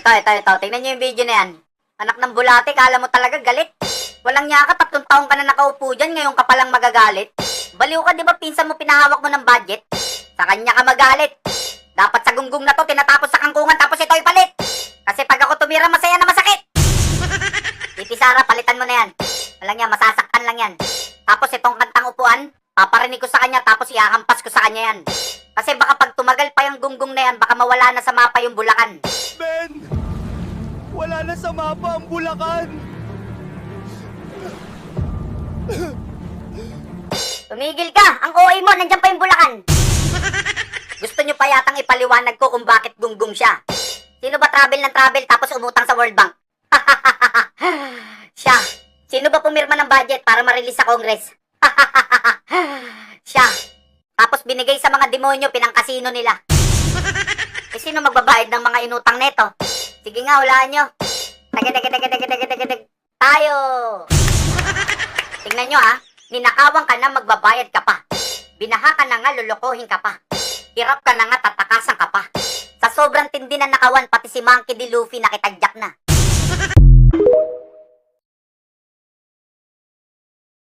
Ito, ito, ito. Tingnan niyo yung video na yan. Anak ng bulate, kala mo talaga galit. Walang niya ka, tatlong taong ka na nakaupo dyan, ngayon ka palang magagalit. Baliw ka, di ba pinsan mo pinahawak mo ng budget? Sa kanya ka magalit. Dapat sa gunggong na to, tinatapos sa kangkungan, tapos ito ipalit. Kasi pag ako tumira, masaya na masakit. Titi palitan mo na yan. Walang yan, masasaktan lang yan. Tapos itong kantang upuan, paparinig ko sa kanya, tapos ihahampas ko sa kanya yan. Kasi baka pag tumagal pa yung gunggong na yan, baka mawala na sa mapa yung bulakan. Ben! Wala na sa mapa ang Bulacan! Tumigil ka! Ang OA mo, nandyan pa yung bulakan! Gusto nyo pa yatang ipaliwanag ko kung bakit gunggong siya. Sino ba travel ng travel tapos umutang sa World Bank? siya. Sino ba pumirma ng budget para ma-release sa Congress? binigay sa mga demonyo pinangkasino nila. Eh sino magbabayad ng mga inutang neto? Sige nga, hulaan nyo. Taga, taga, taga, taga, taga, taga, taga. Tayo! Tingnan nyo ah, ninakawan ka na magbabayad ka pa. Binaha ka na nga, lulukohin ka pa. Hirap ka na nga, tatakasan ka pa. Sa sobrang tindi na nakawan, pati si Monkey D. Luffy nakitagyak na.